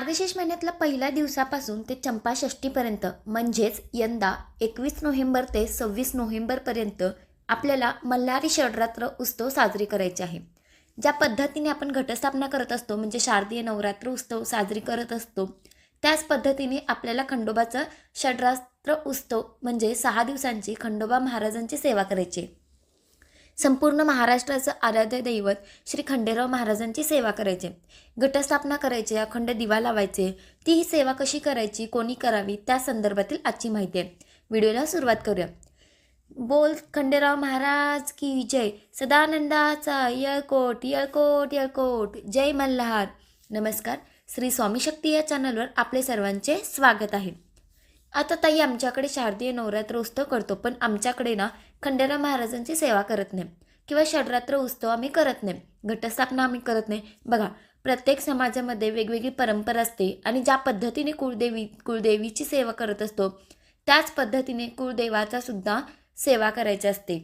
मार्गशीर्ष महिन्यातल्या पहिल्या दिवसापासून ते चंपाषष्टीपर्यंत म्हणजेच यंदा एकवीस नोव्हेंबर ते सव्वीस नोव्हेंबरपर्यंत आपल्याला मल्हारी षडरात्र उत्सव साजरी करायचे आहे ज्या पद्धतीने आपण घटस्थापना करत असतो म्हणजे शारदीय नवरात्र उत्सव साजरी करत असतो त्याच पद्धतीने आपल्याला खंडोबाचा षडरात्र उत्सव म्हणजे सहा दिवसांची खंडोबा महाराजांची सेवा करायची आहे. संपूर्ण महाराष्ट्राचं आराध्य दैवत श्री खंडेराव महाराजांची सेवा करायचे. घटस्थापना करायची अखंड दिवा लावायचे. ती ही सेवा कशी करायची कोणी करावी त्या संदर्भातील आजची माहिती आहे. व्हिडिओला सुरुवात करूया. बोल खंडेराव महाराज की जय. सदानंदाचा यळकोट यळकोट यळकोट. जय मल्हार. नमस्कार. श्री स्वामी शक्ती या चॅनलवर आपले सर्वांचे स्वागत आहे. आता ताई आमच्याकडे शारदीय नवरात्र उत्सव करतो पण आमच्याकडे ना खंडेराव महाराजांची सेवा करत नाही. किंवा षडरात्र उत्सव आम्ही करत नाही. घटस्थापना आम्ही करत नाही. बघा प्रत्येक समाजामध्ये वेगवेगळी परंपरा असते आणि ज्या पद्धतीने कुळदेवी कुळदेवीची सेवा करत असतो त्याच पद्धतीने कुळदेवाचा सुद्धा सेवा करायची असते.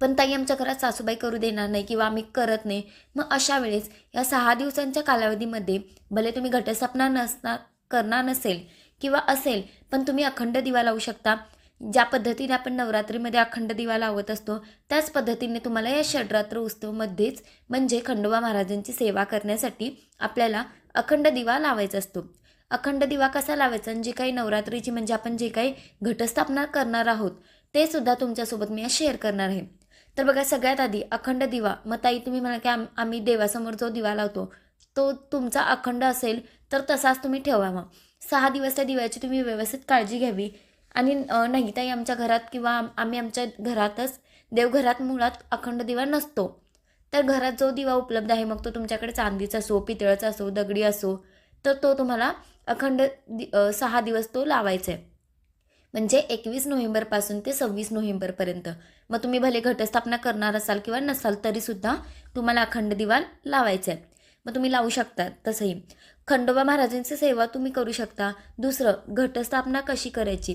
पण ताई आमच्या घरात सासूबाई करू देणार नाही किंवा आम्ही करत नाही. मग अशा वेळेस या सहा दिवसांच्या कालावधीमध्ये भले तुम्ही घटस्थापना नसणार करणार नसेल किंवा असेल पण तुम्ही अखंड दिवा लावू शकता. ज्या पद्धतीने आपण नवरात्रीमध्ये अखंड दिवा लावत असतो त्याच पद्धतीने तुम्हाला या षडरात्र उत्सवमध्येच म्हणजे खंडोबा महाराजांची सेवा करण्यासाठी आपल्याला अखंड दिवा लावायचा असतो. अखंड दिवा कसा लावायचा? आणि जे काही नवरात्रीची म्हणजे आपण जे काही घटस्थापना करणार आहोत ते सुद्धा तुमच्यासोबत मी आज शेअर करणार आहे. तर बघा सगळ्यात आधी अखंड दिवा. मग ताई तुम्ही म्हणा की आम आम्ही देवासमोर जो दिवा लावतो तो तुमचा अखंड असेल तर तसाच तुम्ही ठेवावा. सहा दिवस त्या दिव्याची तुम्ही व्यवस्थित काळजी घ्यावी. आणि नाही ताई आमच्या घरात किंवा आम्ही आमच्या घरातच देवघरात मुळात अखंड दिवा नसतो. तर घरात जो दिवा उपलब्ध आहे मग तो तुमच्याकडे चांदीचा असो पितळाचा असो दगडी असो तर तो तुम्हाला अखंड दि सहा दिवस तो लावायचा आहे. म्हणजे एकवीस नोव्हेंबरपासून ते सव्वीस नोव्हेंबरपर्यंत. मग तुम्ही भले घटस्थापना करणार असाल किंवा नसाल तरीसुद्धा तुम्हाला अखंड दिवा लावायचा आहे. मग तुम्ही लावू शकता तसंही. खंडोबा महाराजांची सेवा तुम्ही करू शकता. दुसरं घटस्थापना कशी करायची?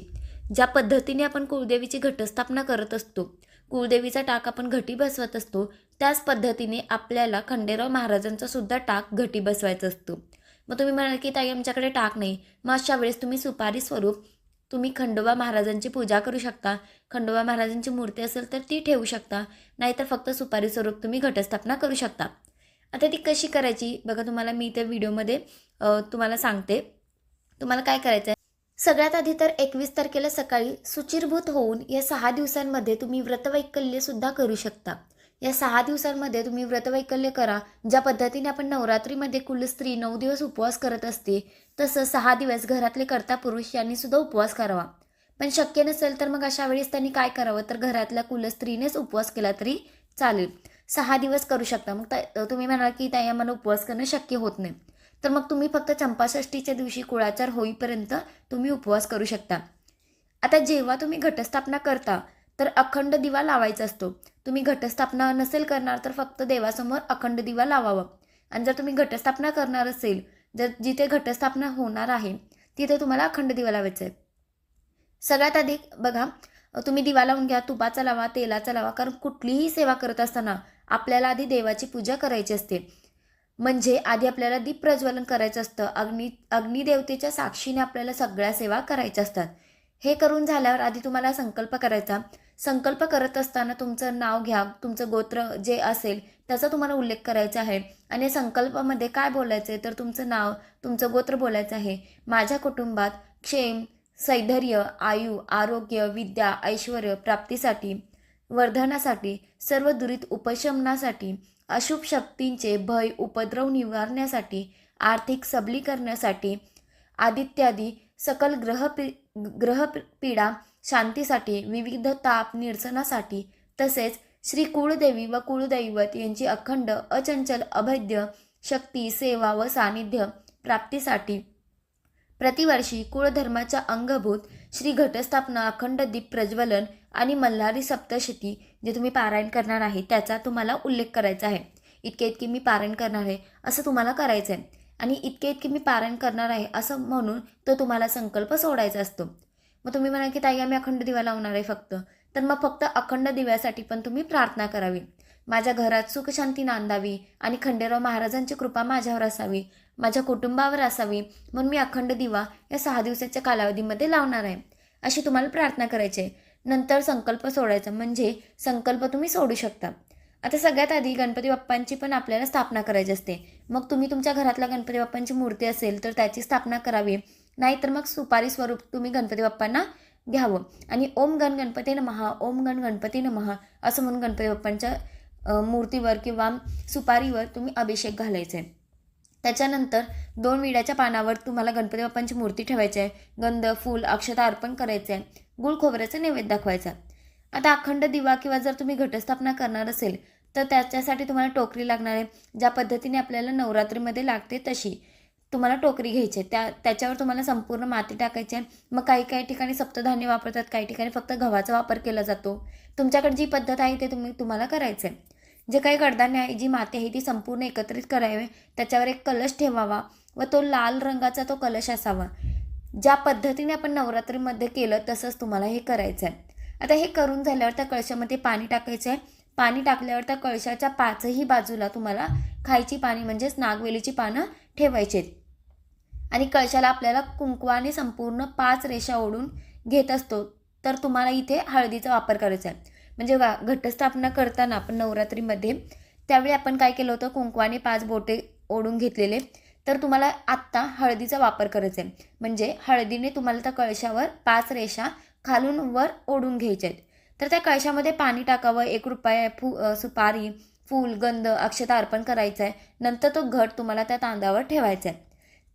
ज्या पद्धतीने आपण कुळदेवीची घटस्थापना करत असतो कुळदेवीचा टाक आपण घटी बसवत असतो त्याच पद्धतीने आपल्याला खंडेराव महाराजांचा सुद्धा टाक घटी बसवायचा असतो. मग तुम्ही म्हणाल की ताई आमच्याकडे टाक नाही. मग अशा वेळेस तुम्ही सुपारी स्वरूप तुम्ही खंडोबा महाराजांची पूजा करू शकता. खंडोबा महाराजांची मूर्ती असेल तर ती ठेवू शकता. नाहीतर फक्त सुपारी स्वरूप तुम्ही घटस्थापना करू शकता. आता ती कशी करायची? बघा तुम्हाला मी त्या व्हिडिओमध्ये तुम्हाला सांगते. तुम्हाला काय करायचं आहे सगळ्यात आधी तर एकवीस तारखेला सकाळी सुचिरभूत होऊन या सहा दिवसांमध्ये तुम्ही व्रतवैकल्यसुद्धा करू शकता. या सहा दिवसांमध्ये तुम्ही व्रतवैकल्य करा. ज्या पद्धतीने आपण नवरात्रीमध्ये कुल स्त्री नऊ दिवस उपवास करत असते तसं सहा दिवस घरातले करता पुरुष यांनी सुद्धा उपवास करावा. पण शक्य नसेल तर मग अशा वेळेस त्यांनी काय करावं? तर घरातल्या कुलस्त्रीनेच उपवास केला तरी चालेल. सहा दिवस करू शकता. मग तुम्ही म्हणाल की ताई आम्हाला उपवास करणं शक्य होत नाही. तर मग तुम्ही फक्त चंपाषष्टीच्या दिवशी कुळाचार होईपर्यंत तुम्ही उपवास करू शकता. आता जेव्हा तुम्ही घटस्थापना करता तर अखंड दिवा लावायचा असतो. तुम्ही घटस्थापना नसेल करणार तर फक्त देवासमोर अखंड दिवा लावावा. आणि जर तुम्ही घटस्थापना करणार असेल जर जिथे घटस्थापना होणार आहे तिथे तुम्हाला अखंड दिवा लावायचा आहे. सगळ्यात आधी बघा तुम्ही दिवा लावून घ्या तुपाचा लावा तेलाचा लावा कारण कुठलीही सेवा करत असताना आपल्याला आधी देवाची पूजा करायची असते. म्हणजे आधी आपल्याला दीप प्रज्वलन करायचं असतं. अग्नी अग्निदेवतेच्या साक्षीने आपल्याला सगळ्या सेवा करायच्या असतात. हे करून झाल्यावर आधी तुम्हाला संकल्प करायचा. संकल्प करत असताना तुमचं नाव घ्या. तुमचं गोत्र जे असेल त्याचा तुम्हाला उल्लेख करायचा आहे. आणि संकल्पामध्ये काय बोलायचं आहे तर तुमचं नाव तुमचं गोत्र बोलायचं आहे. माझ्या कुटुंबात क्षेम सैधर्य आयु आरोग्य विद्या ऐश्वर प्राप्तीसाठी वर्धनासाठी सर्व दुरीत उपशमनासाठी अशुभ शक्तींचे भय उपद्रव निवारण्यासाठी आर्थिक सबलीकरणासाठी आदित्यादी सकल ग्रह पी ग्रह पीडा शांतीसाठी विविध ताप निरसनासाठी तसेच श्री कुळदेवी व कुळदैवत यांची अखंड अचंचल अभेद्य शक्ती सेवा व सानिध्य प्राप्तीसाठी. प्रतिवर्षी कुळधर्माच्या अंगभूत श्री घटस्थापना अखंड दीप प्रज्वलन आणि मल्हारी सप्तशती जे तुम्ही पारायण करणार आहे त्याचा तुम्हाला उल्लेख करायचा आहे. इतके इतके मी पारायण करणार आहे असं तुम्हाला करायचं आहे आणि इतके इतके मी पारायण करणार आहे असं म्हणून तो तुम्हाला संकल्प सोडायचा असतो. मग तुम्ही म्हणा की ताई आम्ही अखंड दिवा लावणार आहे फक्त. तर मग फक्त अखंड दिव्यासाठी पण तुम्ही प्रार्थना करावी. माझ्या घरात सुखशांती नांदावी आणि खंडेराव महाराजांची कृपा माझ्यावर असावी माझ्या कुटुंबावर असावी म्हणून मी अखंड दिवा या सहा दिवसाच्या कालावधीमध्ये लावणार आहे. अशी तुम्हाला प्रार्थना करायची आहे. नंतर संकल्प सोडायचा. म्हणजे संकल्प तुम्ही सोडू शकता. आता सगळ्यात आधी गणपती बाप्पांची पण आपल्याला स्थापना करायची असते. मग तुम्ही तुमच्या घरातल्या गणपती बाप्पांची मूर्ती असेल तर त्याची स्थापना करावी. नाहीतर मग सुपारी स्वरूप तुम्ही गणपती बाप्पांना घ्यावं. आणि ओम गण गणपती नमहा ओम गण गणपती नमहा असं म्हणून गणपती बाप्पांच्या मूर्तीवर किंवा सुपारीवर तुम्ही अभिषेक घालायचा. आहे त्याच्यानंतर दोन विड्याच्या पानावर तुम्हाला गणपती बाप्पांची मूर्ती ठेवायची आहे. गंध फूल अक्षता अर्पण करायचं आहे. गुळ खोबऱ्याचा नैवेद्य दाखवायचा आता अखंड दिवा किंवा जर तुम्ही घटस्थापना करणार असेल तर त्याच्यासाठी तुम्हाला टोकरी लागणार आहे. ज्या पद्धतीने आपल्याला नवरात्रीमध्ये लागते तशी तुम्हाला टोकरी घ्यायची आहे. त्या त्याच्यावर तुम्हाला संपूर्ण माती टाकायची आहे. मग काही काही ठिकाणी सप्तधान्य वापरतात काही ठिकाणी फक्त गव्हाचा वापर केला जातो. तुमच्याकडे जी पद्धत आहे ते तुम्ही तुम्हाला करायचं आहे. जे काही कडधान्य आहे जी माती आहे ती संपूर्ण एकत्रित करावी. त्याच्यावर एक कलश ठेवावा व तो लाल रंगाचा तो कलश असावा. ज्या पद्धतीने आपण नवरात्रीमध्ये केलं तसंच तुम्हाला हे करायचं आहे आता हे करून झाल्यावर त्या कळशामध्ये पाणी टाकायचं आहे पाणी टाकल्यावर त्या कळशाच्या पाचही बाजूला तुम्हाला खायची पाणी म्हणजेच नागवेलीची पानं ठेवायची आहेत. आणि कळशाला आपल्याला कुंकवाने संपूर्ण पाच रेषा ओढून घेत असतो. तर तुम्हाला इथे हळदीचा वापर करायचा आहे. म्हणजे वा घटस्थापना करताना आपण नवरात्रीमध्ये त्यावेळी आपण काय केलं होतं? कुंकवाने पाच बोटे ओढून घेतलेले. तर तुम्हाला आत्ता हळदीचा वापर करायचा आहे म्हणजे हळदीने तुम्हाला त्या कळशावर पाच रेषा खालून वर ओढून घ्यायच्या आहेत. तर त्या कळशामध्ये पाणी टाकावं एक रुपया फू सुपारी फूल गंध अक्षता अर्पण करायचं आहे नंतर तो घट तुम्हाला त्या तांदळावर ठेवायचा आहे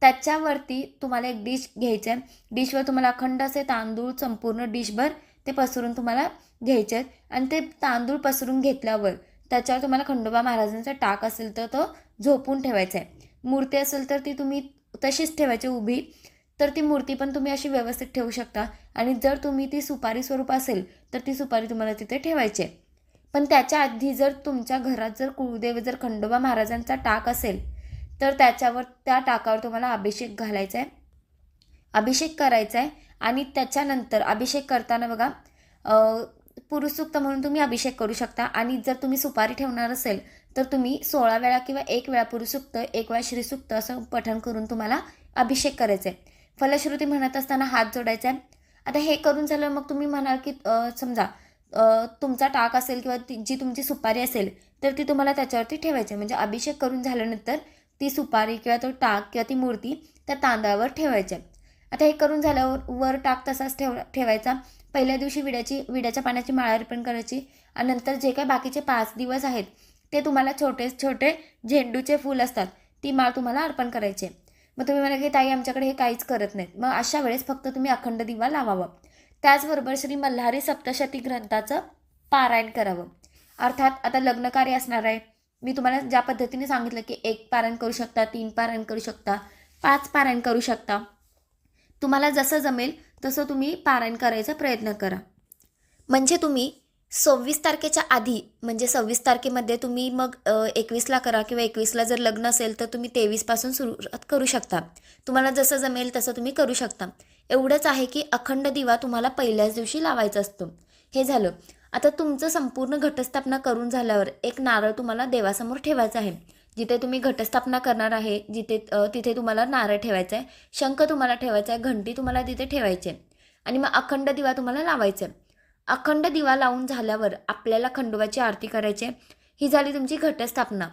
त्याच्यावरती तुम्हाला एक डिश घ्यायचं आहे डिशवर तुम्हाला अखंड असे तांदूळ संपूर्ण डिशभर ते पसरून तुम्हाला घ्यायचे आहेत आणि ते तांदूळ पसरून घेतल्यावर त्याच्यावर तुम्हाला खंडोबा महाराजांचा टाक असेल तर तो झोपून ठेवायचा आहे. मूर्ती असेल तर ती तुम्ही तशीच ठेवायची उभी. तर ती मूर्ती पण तुम्ही अशी व्यवस्थित ठेवू शकता. आणि जर तुम्ही ती सुपारी स्वरूप असेल तर ती सुपारी तुम्हाला तिथे ठेवायची आहे. पण त्याच्या आधी जर तुमच्या घरात जर कुळदेव जर खंडोबा महाराजांचा टाक असेल तर त्याच्यावर त्या टाकावर तुम्हाला अभिषेक घालायचा आहे. अभिषेक करायचा आहे. आणि त्याच्यानंतर अभिषेक करताना बघा पुरुषसूक्त म्हणून तुम्ही अभिषेक करू शकता आणि जर तुम्ही सुपारी ठेवणार असेल तर तुम्ही सोळा वेळा किंवा एक वेळा पुरुषसूक्त एक वेळा श्रीसूक्त असं पठण करून तुम्हाला अभिषेक करायचा आहे फलश्रुती म्हणत असताना हात जोडायचा आहे आता हे करून झालं मग तुम्ही म्हणाल की समजा तुमचा टाक असेल किंवा ती जी तुमची सुपारी असेल तर ती तुम्हाला त्याच्यावरती ठेवायची आहे. म्हणजे अभिषेक करून झाल्यानंतर ती सुपारी किंवा तो टाक किंवा ती मूर्ती त्या तांदळावर ठेवायची आहे. आता हे करून झाल्यावर वर टाक तसाच ठेव ठेवायचा. पहिल्या दिवशी विड्याची विड्याच्या पाण्याची माळ अर्पण करायची आणि नंतर जे काही बाकीचे पाच दिवस आहेत ते तुम्हाला छोटे छोटे झेंडूचे फूल असतात ती माळ तुम्हाला अर्पण करायची. आहे. मग तुम्ही म्हणा की ताई आमच्याकडे हे काहीच करत नाहीत. मग अशा वेळेस फक्त तुम्ही अखंड दिवा लावावा. त्याचबरोबर श्री मल्हारी सप्तशती ग्रंथाचं पारायण करावं. अर्थात आता लग्नकार्य असणार आहे. मी तुम्हाला ज्या पद्धतीने सांगितलं की एक पारायण करू शकता तीन पारायण करू शकता पाच पारायण करू शकता. तुम्हाला जसं जमेल तसं तुम्ही पारायण करायचा प्रयत्न करा. म्हणजे तुम्ही सव्वीस तारखेच्या आधी म्हणजे सव्वीस तारखेमध्ये तुम्ही मग एकवीसला करा किंवा एकवीसला जर लग्न असेल तर तुम्ही तेवीसपासून सुरुवात करू शकता. तुम्हाला जसं जमेल तसं तुम्ही करू शकता. एवढंच आहे की अखंड दिवा तुम्हाला पहिल्याच दिवशी लावायचा असतो. हे झालं. आता तुमचं संपूर्ण घटस्थापना करून झाल्यावर एक नारळ तुम्हाला देवासमोर ठेवायचा आहे. जिथे तुम्ही घटस्थापना करणार आहे जिथे तिथे तुम्हाला नारळ ठेवायचा आहे शंख तुम्हाला ठेवायचा आहे घंटी तुम्हाला तिथे ठेवायची आहे आणि मग अखंड दिवा तुम्हाला लावायचा आहे अखंड दिवा लावून झाल्यावर आपल्याला खंडोबाची आरती करायची आहे ही झाली तुमची घटस्थापना.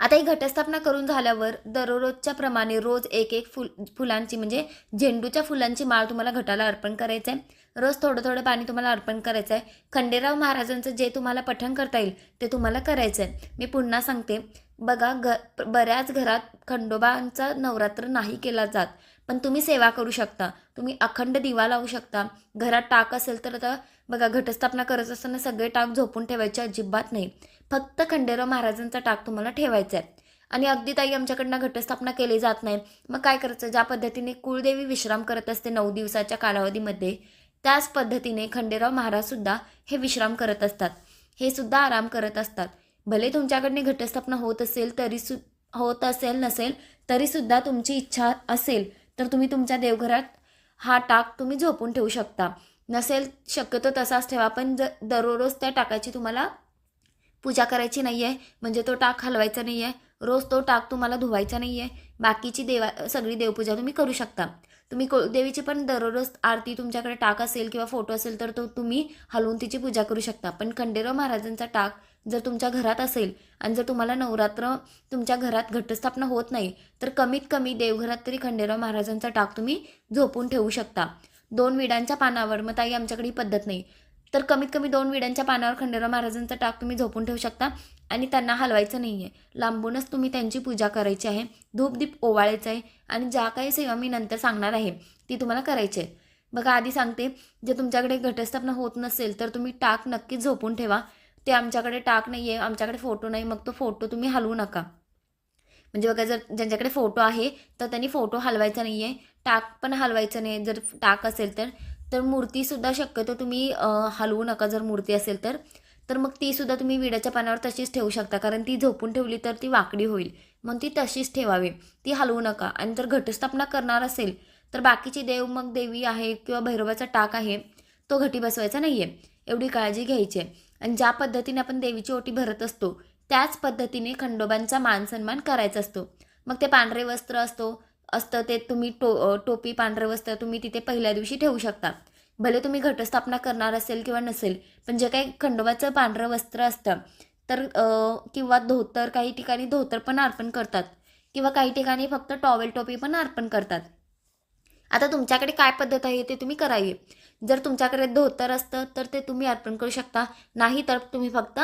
आता ही घटस्थापना करून झाल्यावर दररोजच्या प्रमाणे रोज एक एक फुल फुलांची म्हणजे झेंडूच्या फुलांची माळ तुम्हाला घटाला अर्पण करायचं आहे रोज थोडं थोडं पाणी तुम्हाला अर्पण करायचं आहे खंडेराव महाराजांचं जे तुम्हाला पठण करता येईल ते तुम्हाला करायचं आहे मी पुन्हा सांगते. बघा घ बऱ्याच घरात खंडोबांचा नवरात्र नाही केला जात. पण तुम्ही सेवा करू शकता. तुम्ही अखंड दिवा लावू शकता. घरात टाक असेल तर आता बघा घटस्थापना करत असताना सगळे टाक झोपून ठेवायचे अजिबात नाही. फक्त खंडेराव महाराजांचा टाक तुम्हाला ठेवायचा आहे आणि अगदी ताई आमच्याकडनं घटस्थापना केली जात नाही. मग काय करायचं? ज्या पद्धतीने कुळदेवी विश्राम करत असते नऊ दिवसाच्या कालावधीमध्ये त्याच पद्धतीने खंडेराव महाराजसुद्धा हे विश्राम करत असतात. हे सुद्धा आराम करत असतात. भले तुमच्याकडने घटस्थापना होत असेल तरी सु होत असेल नसेल तरीसुद्धा तुमची इच्छा असेल तर तुम्ही तुमच्या देवघरात हा टाक तुम्ही झोपून ठेवू शकता. नसेल शक्यतो तसाच ठेवा पण ज दररोज त्या टाकाची तुम्हाला पूजा करायची नाही आहे म्हणजे तो टाक हलवायचा नाही आहे रोज तो टाक तुम्हाला धुवायचा नाही आहे बाकीची देवा सगळी देवपूजा तुम्ही करू शकता. तुम्ही को देवीची पण दररोज आरती तुमच्याकडे टाक असेल किंवा फोटो असेल तर तो तुम्ही हलवून तिची पूजा करू शकता. पण खंडेराव महाराजांचा टाक जर तुमच्या घरात असेल आणि जर तुम्हाला नवरात्र तुमच्या घरात घटस्थापना होत नाही तर कमीत कमी देवघरात तरी खंडेराव महाराजांचा टाक तुम्ही झोपून ठेवू शकता. दोन विडांच्या पानावर मग ताई आमच्याकडे ही पद्धत नाही. तर कमीत कमी दोन विड्यांच्या पानावर खंडेराव महाराजांचा टाक तुम्ही झोपून ठेवू शकता आणि त्यांना हलवायचं नाही आहे लांबूनच तुम्ही त्यांची पूजा करायची आहे. धूपदीप ओवाळायचं आहे आणि ज्या काही सेवा मी नंतर सांगणार आहे ती तुम्हाला करायची आहे. बघा आधी सांगते जे तुमच्याकडे घटस्थापना होत नसेल तर तुम्ही टाक नक्कीच झोपून ठेवा. ते आमच्याकडे टाक नाही आहे आमच्याकडे फोटो नाही मग तो फोटो तुम्ही हलवू नका. म्हणजे बघा जर ज्यांच्याकडे फोटो आहे तर त्यांनी फोटो हलवायचा नाही आहे टाक पण हलवायचं नाही. जर टाक असेल तर तर मूर्तीसुद्धा शक्यतो तुम्ही हलवू नका जर मूर्ती असेल तर. तर मग तीसुद्धा तुम्ही विड्याच्या पानावर तशीच ठेवू शकता. कारण ती झोपून ठेवली तर ती वाकडी होईल. मग ती तशीच ठेवावी. ती हलवू नका. आणि जर घटस्थापना करणार असेल तर बाकीची देव मग देवी आहे किंवा भैरवाचा टाक आहे तो घटी बसवायचा नाही आहे एवढी काळजी घ्यायची आहे. आणि ज्या पद्धतीने आपण देवीची ओटी भरत असतो त्याच पद्धतीने खंडोबांचा मानसन्मान करायचा असतो. मग ते पांढरे वस्त्र असतो असतं ते तुम्ही टो टोपी पांढरं वस्त्र तुम्ही तिथे पहिल्या दिवशी ठेवू शकता. भले तुम्ही घटस्थापना करणार असेल किंवा नसेल पण जे काही खंडोबाचं पांढरं वस्त्र असतं तर किंवा धोतर काही ठिकाणी धोतर पण अर्पण करतात किंवा काही ठिकाणी फक्त टॉवेल टोपी पण अर्पण करतात. आता तुमच्याकडे काय पद्धत आहे ते तुम्ही करावी. जर तुमच्याकडे धोतर असतं तर ते तुम्ही अर्पण करू शकता. नाही तर तुम्ही फक्त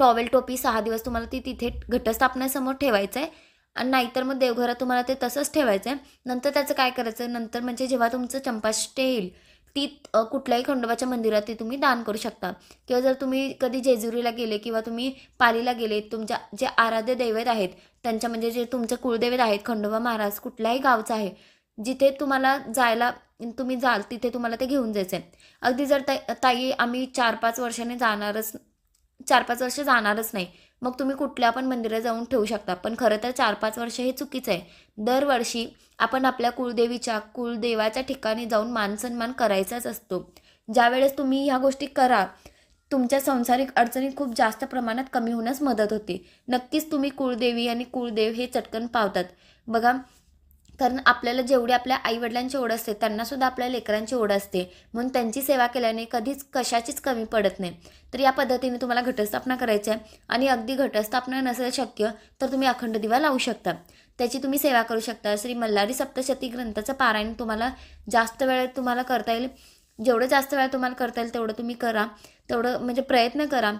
टॉवेल टोपी सहा दिवस तुम्हाला ती तिथे घटस्थापनेसमोर ठेवायचं आहे आणि नाहीतर मग देवघरात तुम्हाला ते तसंच ठेवायचं आहे नंतर त्याचं काय करायचं? नंतर म्हणजे जेव्हा तुमचं चंपाष्टे येईल ती कुठल्याही खंडोबाच्या मंदिरात ती तुम्ही दान करू शकता. किंवा जर तुम्ही कधी जेजुरीला गेले किंवा तुम्ही पालीला गेले तुमच्या जे आराध्य दैवत आहेत त्यांच्या म्हणजे जे तुमचे कुळदैवत आहेत खंडोबा महाराज कुठल्याही गावचं आहे जिथे तुम्हाला जायला तुम्ही जाल तिथे तुम्हाला ते घेऊन जायचं आहे अगदी जर ताई ताई आम्ही चार पाच वर्षाने जाणारच चार पाच वर्ष जाणारच नाही. मग तुम्ही कुठल्या पण मंदिरात जाऊन ठेवू शकता. पण खरं तर चार पाच वर्ष हे चुकीचं आहे. दरवर्षी आपण आपल्या कुळदेवीच्या कुळदेवाच्या ठिकाणी जाऊन मानसन्मान करायचाच असतो. ज्यावेळेस तुम्ही ह्या गोष्टी करा तुमच्या संसारिक अडचणी खूप जास्त प्रमाणात कमी होण्यास मदत होते. नक्कीच तुम्ही कुळदेवी आणि कुळदेव हे चटकन पावतात. बघा कारण आपल्याला जेवढी आपल्या आईवडिलांची ओढ असते त्यांनासुद्धा आपल्या लेकरांची ओढ असते. म्हणून त्यांची सेवा केल्याने कधीच कशाचीच कमी पडत नाही. तर या पद्धतीने तुम्हाला घटस्थापना करायची आहे आणि अगदी घटस्थापना नसेल शक्य तर तुम्ही अखंड दिवा लावू शकता. त्याची तुम्ही सेवा करू शकता. श्री मल्हारी सप्तशती ग्रंथाचं पारायण तुम्हाला जास्त वेळ तुम्हाला करता येईल. जेवढं जास्त वेळा तुम्हाला करता येईल तेवढं तुम्ही करा. तेवढं म्हणजे प्रयत्न करा.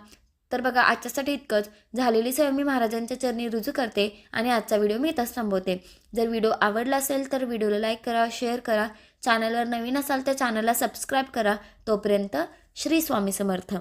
तर बघा आजच्यासाठी इतकंच. झालेली सेवा मी महाराजांच्या चरणी रुजू करते आणि आजचा व्हिडिओ मी इथंच थांबवते. जर व्हिडिओ आवडला असेल तर व्हिडिओला लाईक करा शेअर करा. चॅनलवर नवीन असाल तर चॅनलला सबस्क्राईब करा. तोपर्यंत श्री स्वामी समर्थ.